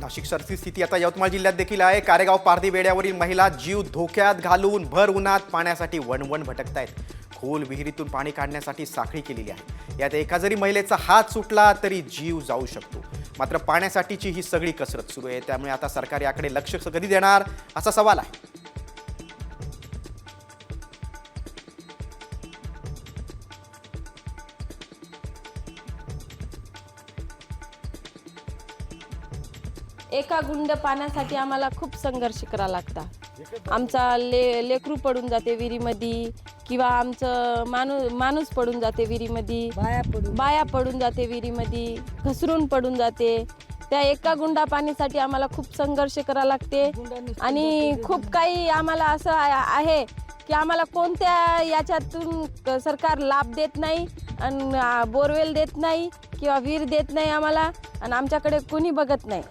नाशिक सारखी स्थिती आता यवतमाळ जिल्ह्यात देखील आहे. कारेगाव पारधी वेड्यावरील महिला जीव धोक्यात घालून भर उन्हात पाण्यासाठी वणवण भटकतायत. खोल विहिरीतून पाणी काढण्यासाठी साखळी केलेली आहे. यात एका जरी महिलेचा हात सुटला तरी जीव जाऊ शकतो. मात्र पाण्यासाठीची ही सगळी कसरत सुरू आहे. त्यामुळे आता सरकार याकडे लक्ष कधी देणार असा सवाल आहे. एका गुंड पाण्यासाठी आम्हाला खूप संघर्ष करावा लागता. आमचा ले लेकरू पडून जाते विहिरीमध्ये किंवा आमचं माणूस माणूस पडून जाते विहिरीमध्ये. बाया पडून बाया पडून जाते विहिरीमध्ये. घसरून पडून जाते. त्या एका गुंडा पाणीसाठी आम्हाला खूप संघर्ष करावा लागते. आणि खूप काही आम्हाला असं आहे की आम्हाला कोणत्या याच्यातून सरकार लाभ देत नाही आणि बोरवेल देत नाही किंवा विहीर देत नाही आम्हाला आणि आमच्याकडे कोणी बघत नाही.